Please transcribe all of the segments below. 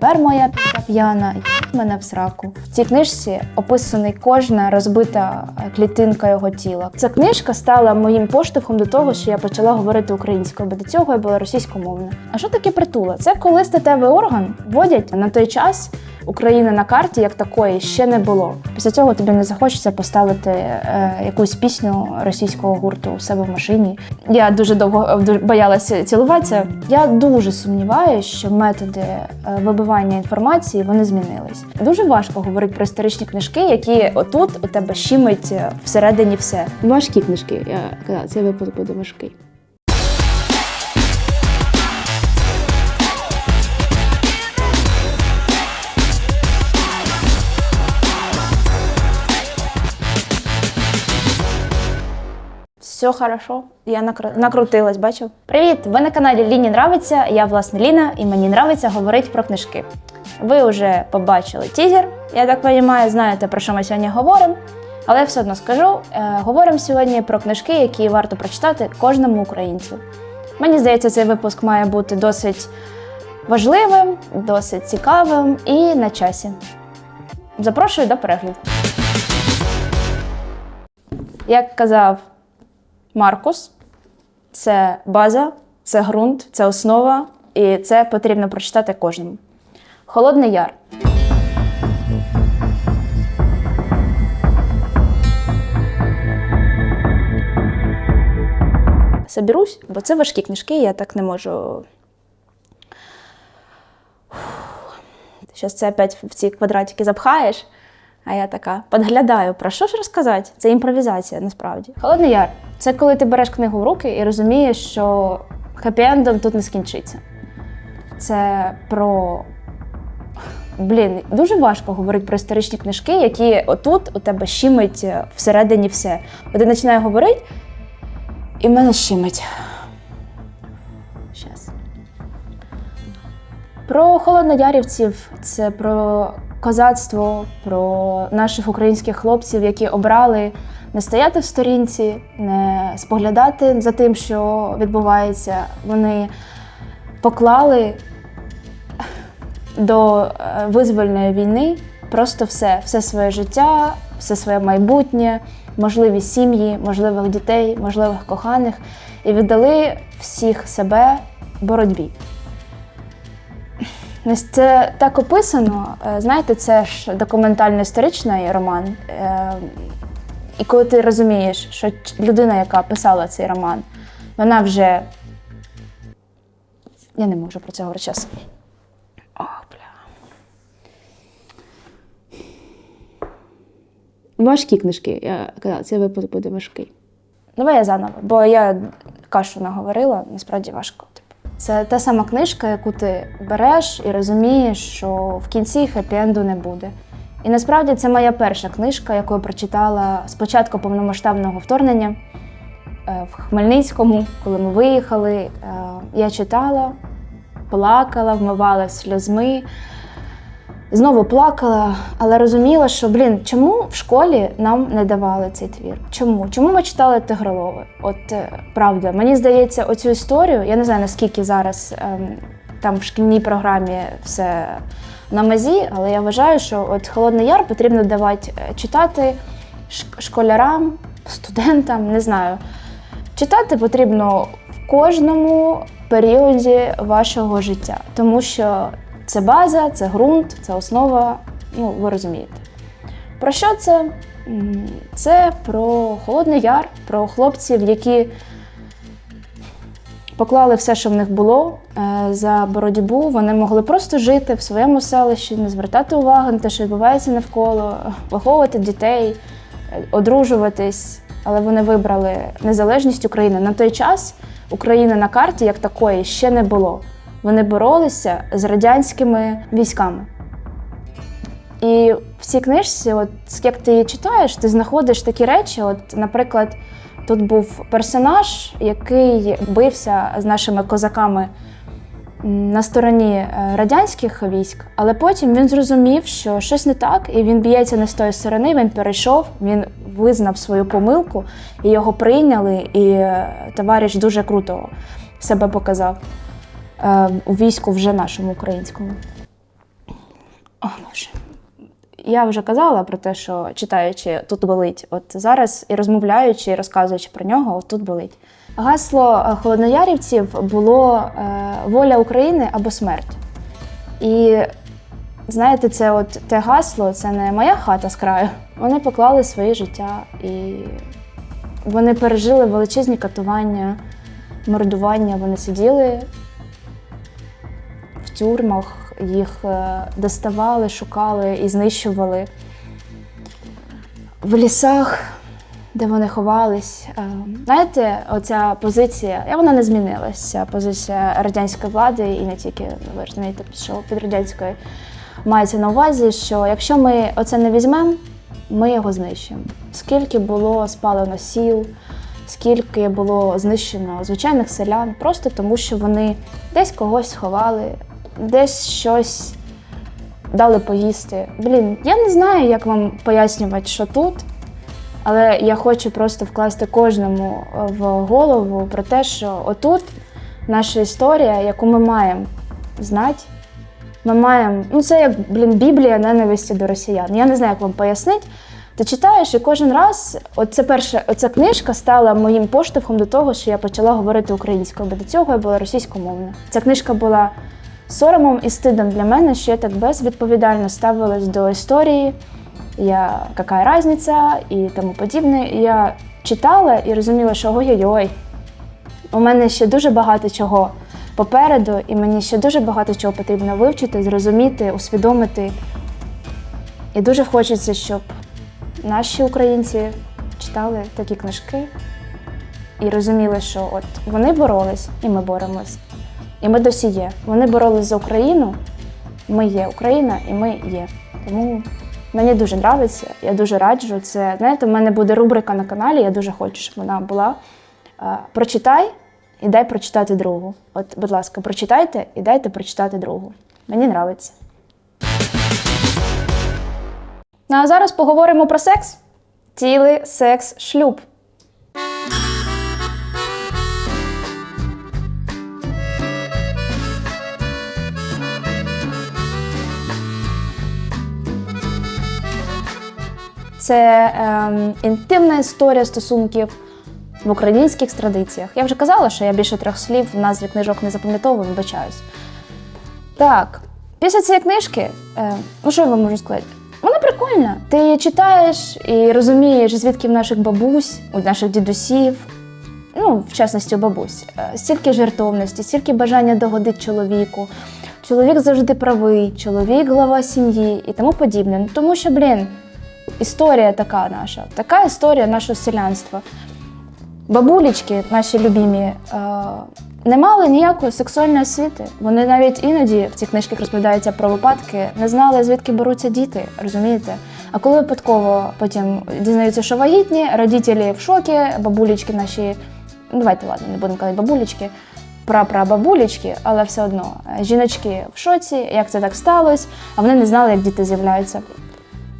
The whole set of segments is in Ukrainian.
тепер моя п'ята п'яна і мене в сраку. В цій книжці описаний кожна розбита е, клітинка його тіла. Ця книжка стала моїм поштовхом до того, що я почала говорити українською, бо до цього я була російськомовна. А що таке притула? Це коли статевий орган вводять на той час. України на карті як такої ще не було. Після цього тобі не захочеться поставити е, якусь пісню російського гурту у себе в машині. Я дуже довго е, боялася цілуватися. Я дуже сумніваюся, що методи е, вибивання інформації вони змінились. Дуже важко говорити про історичні книжки, які отут у тебе щимить е, всередині все. Важкі книжки. Я казала, цей випуск буде важкий. Все хорошо, я накру- накрутилась, бачив. Привіт! Ви на каналі Ліні Нравиться. Я власне Ліна, і мені нравиться говорити про книжки. Ви вже побачили тізер, я так розумію, знаєте про що ми сьогодні говоримо. Але все одно скажу: е, говоримо сьогодні про книжки, які варто прочитати кожному українцю. Мені здається, цей випуск має бути досить важливим, досить цікавим і на часі. Запрошую до перегляду. Як казав Маркус це база, це ґрунт, це основа, і це потрібно прочитати кожному. Холодний яр. Соберусь, бо це важкі книжки, я так не можу. Зараз це опять в ці квадратики запхаєш. А я така подглядаю, про що ж розказати? Це імпровізація насправді. Холодний яр це коли ти береш книгу в руки і розумієш, що хеппі-ендом тут не скінчиться. Це про. Блін, дуже важко говорити про історичні книжки, які отут у тебе щимить всередині все. От я починаю говорити, і в мене щимить. Щас. Про холодноярівців це про козацтво, про наших українських хлопців, які обрали не стояти в сторінці, не споглядати за тим, що відбувається. Вони поклали до е, визвольної війни просто все, все своє життя, все своє майбутнє, можливі сім'ї, можливих дітей, можливих коханих, і віддали всіх себе боротьбі. Це так описано. Е, Знаєте, це ж документально-історичний роман. Е, І коли ти розумієш, що людина, яка писала цей роман, вона вже. Я не можу про це говорити зараз. О, бля. Важкі книжки. Я казала, цей випуск буде важкий. Давай я заново, бо я кашу наговорила, насправді важко. Це та сама книжка, яку ти береш і розумієш, що в кінці хеппі-енду не буде. І насправді це моя перша книжка, яку я прочитала з початку повномасштабного вторгнення е, в Хмельницькому, коли ми виїхали. Е, Я читала, плакала, вмивала сльозми. Знову плакала, але розуміла, що блін, чому в школі нам не давали цей твір? Чому? Чому ми читали Тигролови? От е, правда, мені здається, оцю історію, я не знаю наскільки зараз ем, там в шкільній програмі все на мазі, але я вважаю, що от Холодний Яр потрібно давати е, читати школярам, студентам, не знаю. Читати потрібно в кожному періоді вашого життя, тому що це база, це ґрунт, це основа. Ну, ви розумієте. Про що це? Це про Холодний Яр, про хлопців, які поклали все, що в них було е, за боротьбу. Вони могли просто жити в своєму селищі, не звертати увагу на те, що відбувається навколо, виховувати дітей, е, одружуватись. Але вони вибрали незалежність України. На той час України на карті як такої ще не було. Вони боролися з радянськими військами. І в цій книжці, от як ти її читаєш, ти знаходиш такі речі. От, наприклад, тут був персонаж, який бився з нашими козаками на стороні е, радянських військ, але потім він зрозумів, що щось не так, і він б'ється не з тої сторони. Він перейшов, він визнав свою помилку, і його прийняли. І е, товариш дуже круто себе показав у війську вже нашому українському. О, Боже. Я вже казала про те, що читаючи тут болить. От зараз і розмовляючи, і розказуючи про нього, от тут болить. Гасло е, холодноярівців було е, воля України або смерть. І знаєте, це от те гасло, це не моя хата з краю. Вони поклали своє життя і вони пережили величезні катування, мордування. Вони сиділи тюрмах, їх е, доставали, шукали і знищували. В лісах, де вони ховались. Е, Знаєте, оця позиція, і вона не змінилася. Позиція радянської влади і не тільки, ви розумієте, що під радянською мається на увазі, що якщо ми оце не візьмемо, ми його знищимо. Скільки було спалено сіл, скільки було знищено звичайних селян, просто тому що вони десь когось сховали, десь щось дали поїсти. Блін, я не знаю, як вам пояснювати, що тут. Але я хочу просто вкласти кожному е, в голову про те, що отут наша історія, яку ми маємо знати. Ми маємо, ну це як блін, Біблія ненависті до росіян. Я не знаю, як вам пояснити. Ти читаєш і кожен раз, оце перше, оця книжка стала моїм поштовхом до того, що я почала говорити українською, бо до цього я була російськомовна. Ця книжка була соромом і стидом для мене, що я так безвідповідально ставилась до історії. Я яка різниця і тому подібне. Я читала і розуміла, що ой-ой-ой, у мене ще дуже багато чого попереду, і мені ще дуже багато чого потрібно вивчити, зрозуміти, усвідомити. І дуже хочеться, щоб наші українці читали такі книжки і розуміли, що от вони боролись, і ми боремось. І ми досі є. Вони боролись за Україну. Ми є Україна, і ми є. Тому мені дуже подобається, я дуже раджу. Це знаєте, в мене буде рубрика на каналі. Я дуже хочу, щоб вона була. Е, Прочитай і дай прочитати другу. От, будь ласка, прочитайте і дайте прочитати другу. Мені подобається. Ну а зараз поговоримо про секс. Цілий секс, Це ем, інтимна історія стосунків в українських традиціях. Я вже казала, що я більше трьох слів в назві книжок не запам'ятовую, вибачаюсь. Так, після цієї книжки, е, ну що я вам можу сказати? Вона прикольна. Ти її читаєш і розумієш, звідки в наших бабусь, у наших дідусів, ну, в частності у бабусь, е, стільки жертовності, стільки бажання догодити чоловіку. Чоловік завжди правий, чоловік глава сім'ї і тому подібне. Ну, тому що, блін, історія така наша, така історія нашого селянства. Бабулечки, наші любімі, е, не мали ніякої сексуальної освіти. Вони навіть іноді в цих книжках розповідаються про випадки, не знали, звідки беруться діти, розумієте? А коли випадково потім дізнаються, що вагітні, родителі в шокі, бабулечки наші, ну давайте ладно, не будемо казати бабулечки, прапрабабулечки, але все одно жіночки в шоці, як це так сталося, а вони не знали, як діти з'являються.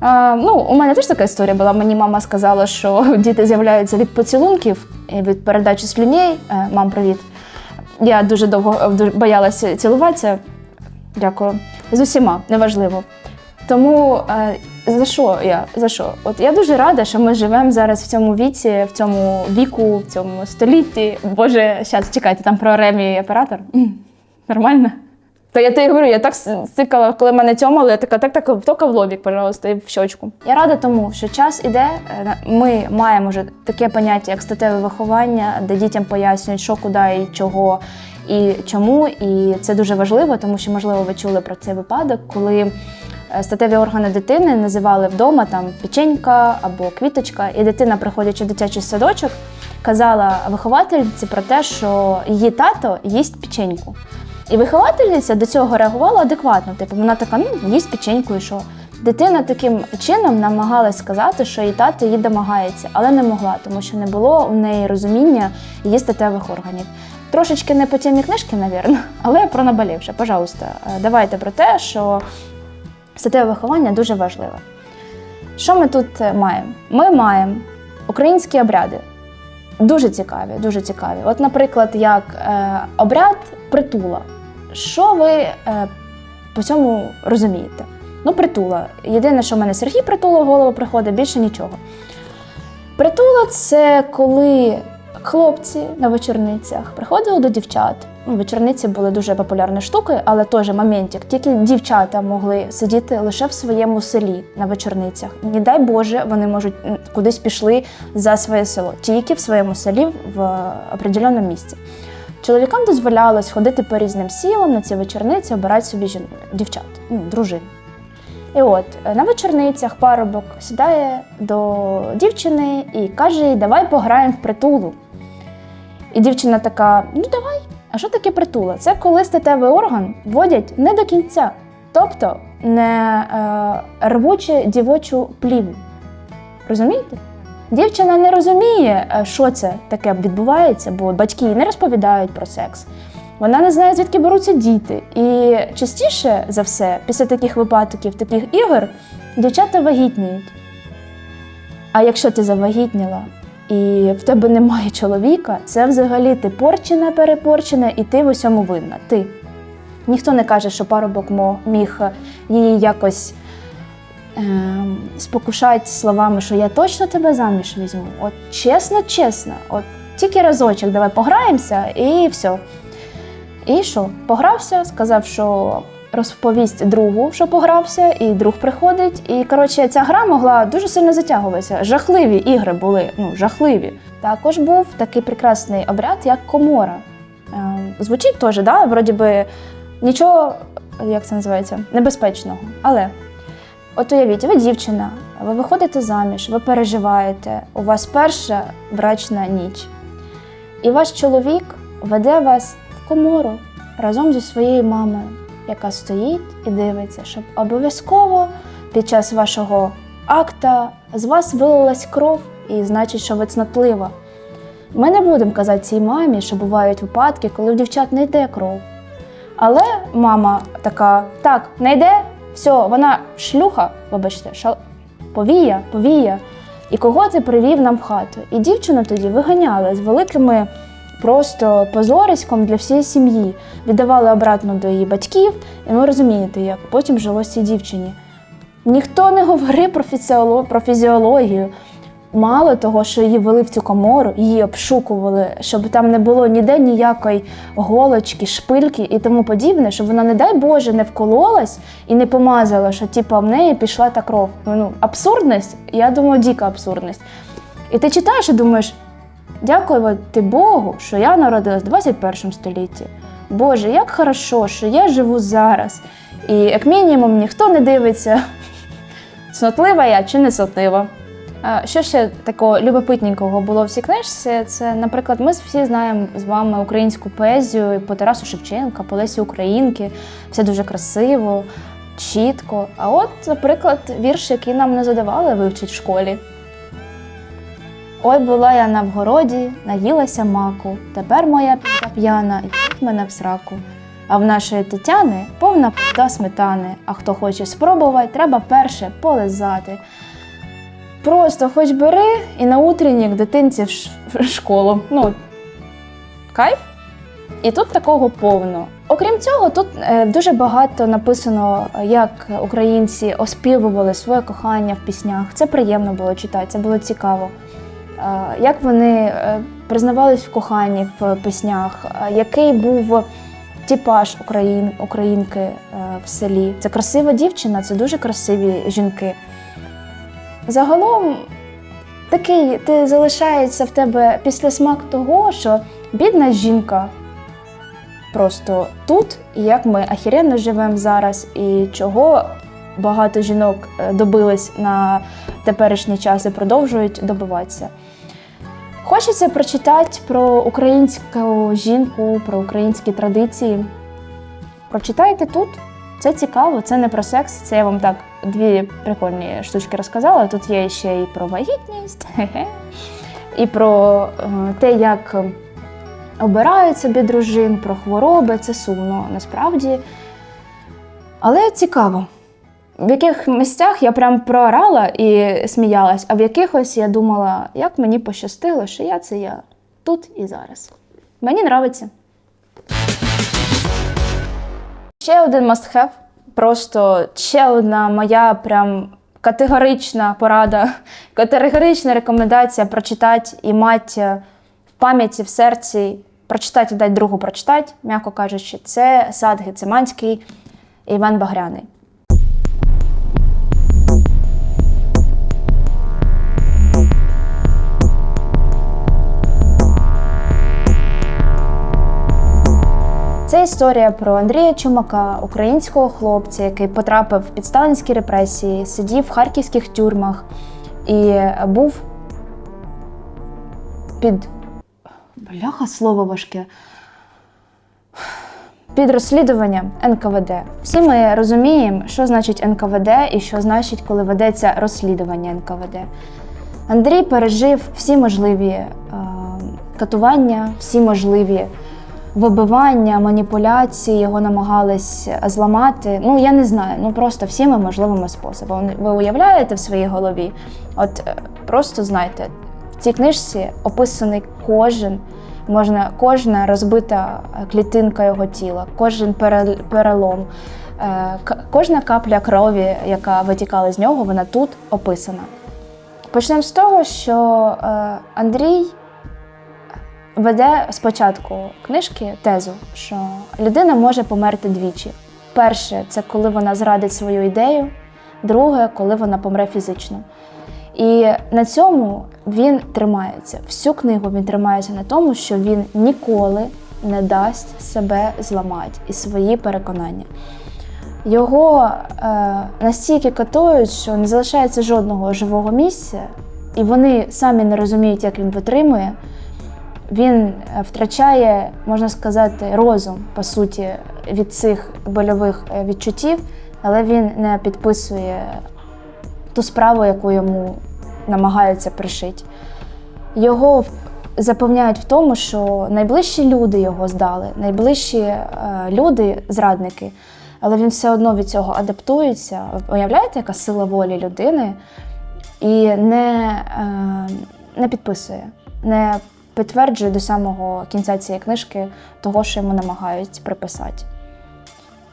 А, ну, у мене теж така історія була. Мені мама сказала, що діти з'являються від поцілунків і від передачі слюней. Е, Мам, привіт. Я дуже довго е, боялася цілуватися. Дякую. З усіма, неважливо. Тому е, за що я? За що? От я дуже рада, що ми живемо зараз в цьому віці, в цьому віку, в цьому столітті. Боже, зараз чекайте, там про ремі оператор. Нормально? То я тобі говорю, я так стикала, коли мене тьомали, я така, так, так, тільки в лобік, пожалуйста, і в щочку. Я рада тому, що час іде. е, Ми маємо вже таке поняття, як статеве виховання, де дітям пояснюють, що, куди і чого і чому. І це дуже важливо, тому що, можливо, ви чули про цей випадок, коли е, статеві органи дитини називали вдома там печенька або квіточка, і дитина, приходячи в дитячий садочок, казала виховательці про те, що її тато їсть печеньку. І виховательниця до цього реагувала адекватно. Типу, вона така, ну, їсть печеньку і що. Дитина таким чином намагалась сказати, що її тато їй домагається, але не могла, тому що не було у неї розуміння її статевих органів. Трошечки не по темі книжки, навірно, але про наболівше. Пожалуйста, е, давайте про те, що статеве виховання дуже важливе. Що ми тут е, маємо? Ми маємо українські обряди. Дуже цікаві, дуже цікаві. От, наприклад, як е, обряд притула. Що ви е, по цьому розумієте? Ну, притула. Єдине, що в мене Сергій притула в голову приходить, більше нічого. Притула це коли хлопці на вечорницях приходили до дівчат. Ну, вечорниці були дуже популярною штукою, але теж моментик. Тільки дівчата могли сидіти лише в своєму селі на вечорницях. Не дай Боже, вони можуть кудись пішли за своє село, тільки в своєму селі в определеному місці. Чоловікам дозволялось ходити по різним сілам на ці вечорниці, обирати собі жін... дівчат, ну, дружин. І от е, на вечорницях парубок сідає до дівчини і каже їй, давай пограємо в притулу. І дівчина така: ну давай. А що таке притула? Це коли статевий орган вводять не до кінця, тобто не е, рвуче дівочу пліву. Розумієте? Дівчина не розуміє, е, що це таке відбувається, бо батьки їй не розповідають про секс. Вона не знає, звідки беруться діти. І частіше за все, після таких випадків, таких ігор, дівчата вагітніють. А якщо ти завагітніла і в тебе немає чоловіка, це взагалі ти порчена, перепорчена, і ти в усьому винна. Ти. Ніхто не каже, що парубок міг її якось ем, спокушати словами, що я точно тебе заміж візьму. От чесно, чесно, от тільки разочок, давай пограємося і все. І що? Погрався, сказав, що розповість другу, що погрався, і друг приходить. І коротше, ця гра могла дуже сильно затягуватися. Жахливі ігри були, ну жахливі. Також був такий прекрасний обряд, як комора. Ем, звучить теж, да? вроді би нічого, як це називається, небезпечного. Але от уявіть, ви дівчина, ви виходите заміж, ви переживаєте, у вас перша брачна ніч. І ваш чоловік веде вас в комору разом зі своєю мамою, яка стоїть і дивиться, щоб обов'язково під час вашого акта з вас вилилась кров, і значить, що ви цнотлива. Ми не будемо казати цій мамі, що бувають випадки, коли в дівчат не йде кров. Але мама така: так, не йде, все, вона шлюха, вибачте, шал... повія, повія. І кого ти привів нам в хату? І дівчину тоді виганяли з великими просто позориськом для всієї сім'ї. Віддавали обратно до її батьків, і ви розумієте, як потім жилося цій дівчині. Ніхто не говорив про, фізіоло... про фізіологію. Мало того, що її вели в цю комору, її обшукували, щоб там не було ніде ніякої голочки, шпильки і тому подібне, щоб вона, не дай Боже, не вкололась і не помазала, що типу, в неї пішла та кров. Ну, абсурдність, я думаю, дика абсурдність. І ти читаєш і думаєш, дякувати Богу, що я народилась в 21 столітті. Боже, як хорошо, що я живу зараз. І як мінімум ніхто не дивиться, цнотлива я чи не цнотлива. Що ще такого любопитненького було в цій книжці? Це, наприклад, ми всі знаємо з вами українську поезію по Тарасу Шевченка, по Лесі Українки. Все дуже красиво, чітко. А от, наприклад, вірш, який нам не задавали вивчити в школі. Ой, була я на вгороді, наїлася маку. Тепер моя п'ята п'яна, і їсть мене в сраку. А в нашої Тетяни повна п'ята сметани. А хто хоче спробувати, треба перше полизати. Просто хоч бери і на утреннік дитинці в школу. Ну, кайф. І тут такого повно. Окрім цього, тут е, дуже багато написано, як українці оспівували своє кохання в піснях. Це приємно було читати, це було цікаво. Е, Як вони е, признавались в коханні в піснях, який був типаж україн, українки в селі. Це красива дівчина, це дуже красиві жінки. Загалом такий ти залишається в тебе після смак того, що бідна жінка просто тут, і як ми ахіренно живемо зараз, і чого багато жінок е, добились на теперішній час і продовжують добиватися. Хочеться прочитати про українську жінку, про українські традиції. Прочитайте тут. Це цікаво, це не про секс. Це я вам так дві прикольні штучки розказала. Тут є ще і про вагітність, і про е, те, як обирають собі дружин, про хвороби. Це сумно насправді. Але цікаво. В яких місцях я прям проорала і сміялась, а в якихось я думала, як мені пощастило, що я це я тут і зараз. Мені нравиться. Ще один must have Просто ще одна моя прям категорична порада, категорична рекомендація прочитати і мати в пам'яті, в серці, прочитати і дати другу прочитати, м'яко кажучи, це сад Гециманський і Іван Багряний. Це історія про Андрія Чумака, українського хлопця, який потрапив під сталінські репресії, сидів в харківських тюрмах і був під. Бляха, слово важке. Під розслідуванням НКВД. Всі ми розуміємо, що значить НКВД і що значить, коли ведеться розслідування НКВД. Андрій пережив всі можливі е, катування, всі можливі вибивання, маніпуляції, його намагались зламати. Ну, я не знаю, ну просто всіми можливими способами. Ви уявляєте в своїй голові? От е, просто знайте, в цій книжці описаний кожен, можна, кожна розбита клітинка його тіла, кожен перелом. е, Кожна капля крові, яка витікала з нього, вона тут описана. Почнемо з того, що е, Андрій веде спочатку книжки тезу, що людина може померти двічі. Перше, це коли вона зрадить свою ідею, друге, коли вона помре фізично. І на цьому він тримається. Всю книгу він тримається на тому, що він ніколи не дасть себе зламати і свої переконання. Його е, настільки катують, що не залишається жодного живого місця, і вони самі не розуміють, як він витримує. Він е, втрачає, можна сказати, розум, по суті, від цих больових е, відчуттів, але він не підписує ту справу, яку йому намагаються пришити. Його запевняють в тому, що найближчі люди його здали, найближчі е, люди зрадники, але він все одно від цього адаптується. Уявляєте, яка сила волі людини і не, не підписує, не підтверджує до самого кінця цієї книжки того, що йому намагають приписати.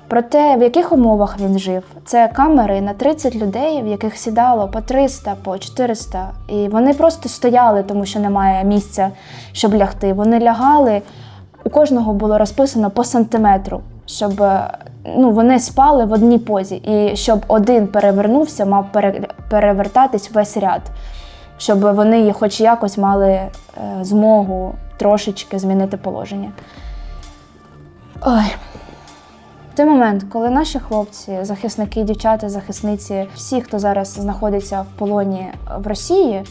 Про те, в яких умовах він жив, це камери на 30 людей, в яких сідало по 300, по 400. І вони просто стояли, тому що немає місця, щоб лягти. Вони лягали, у кожного було розписано по сантиметру, щоб е, ну, вони спали в одній позі. І щоб один перевернувся, мав перевертатись весь ряд, щоб вони хоч якось мали е, змогу трошечки змінити положення. Ой. Той момент, коли наші хлопці, захисники, дівчата, захисниці, всі, хто зараз знаходиться в полоні в Росії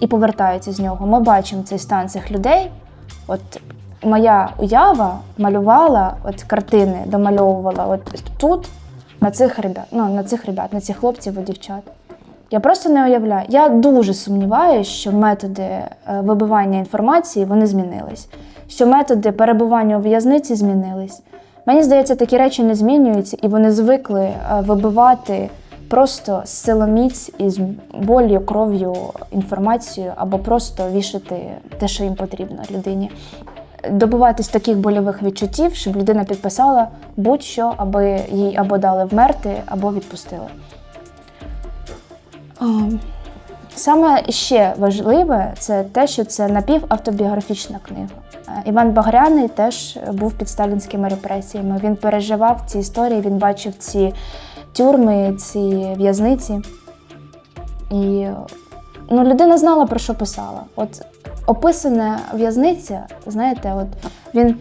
і повертаються з нього, ми бачимо цей стан цих людей. От моя уява малювала от картини, домальовувала от тут, на цих ребят, ну, на цих ребят, на цих хлопців і дівчат. Я просто не уявляю. Я дуже сумніваюся, що методи е, вибивання інформації вони змінились, що методи перебування у в'язниці змінились. Мені здається, такі речі не змінюються, і вони звикли е, вибивати просто з силоміць і з болю, кров'ю інформацію або просто вішати те, що їм потрібно людині. Добиватись таких больових відчуттів, щоб людина підписала будь-що, аби їй або дали вмерти, або відпустили. Саме ще важливе це те, що це напівавтобіографічна книга. Е, Іван Багряний теж був під сталінськими репресіями. Він переживав ці історії, він бачив ці тюрми, ці в'язниці. І ну, людина знала, про що писала. От описана в'язниця, знаєте, от він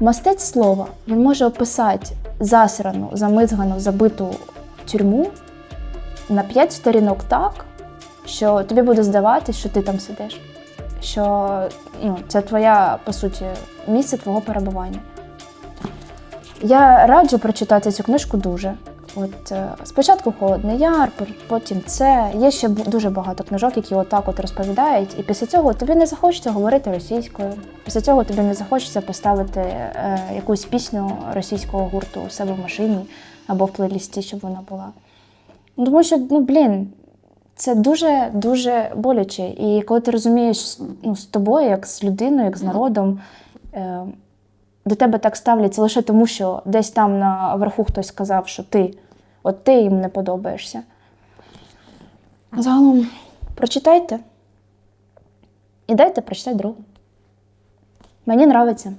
мастець слова, він може описати засрану, замизгану, забиту тюрму на п'ять сторінок так, що тобі буде здаватись, що ти там сидиш. Що ну, це твоя, по суті, місце твого перебування. Я раджу прочитати цю книжку дуже. От е, спочатку Холодний Яр, потім це. Є ще дуже багато книжок, які отак от розповідають. І після цього тобі не захочеться говорити російською. Після цього тобі не захочеться поставити е, якусь пісню російського гурту у себе в машині або в плейлісті, щоб вона була. Ну, Тому що, ну блін, це дуже дуже боляче. І коли ти розумієш ну, з тобою, як з людиною, як з народом, е, до тебе так ставляться лише тому, що десь там наверху хтось сказав, що ти, от ти їм не подобаєшся. Загалом, прочитайте і дайте прочитати другу. Мені нравиться.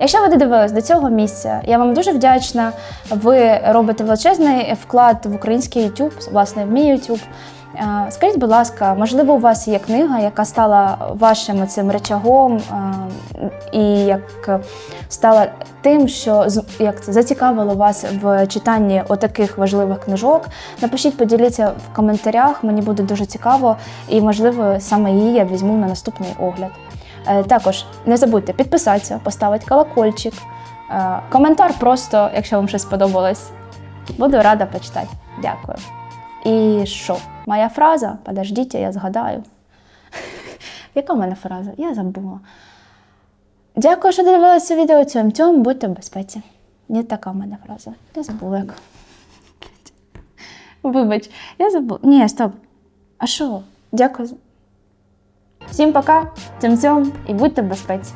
Якщо ви додивились до цього місця, я вам дуже вдячна. Ви робите величезний вклад в український YouTube, власне, в мій YouTube. Е, Скажіть, будь ласка, можливо, у вас є книга, яка стала вашим цим речагом е, і як стала тим, що як це зацікавило вас в читанні отаких важливих книжок. Напишіть, поділіться в коментарях, мені буде дуже цікаво, і можливо саме її я візьму на наступний огляд. Е, Також не забудьте підписатися, поставити колокольчик, е, коментар просто, якщо вам щось сподобалось. Буду рада почитати. Дякую. І що? Моя фраза? Подождіть, я згадаю. Яка в мене фраза? Я забула. Дякую, що дивилися відео цьому тьому, будьте в безпеці. Не така в мене фраза. Я забула як. Вибач, я забула. Ні, стоп. А що? Дякую. Всім пока, цим цьом і будьте в безпеці.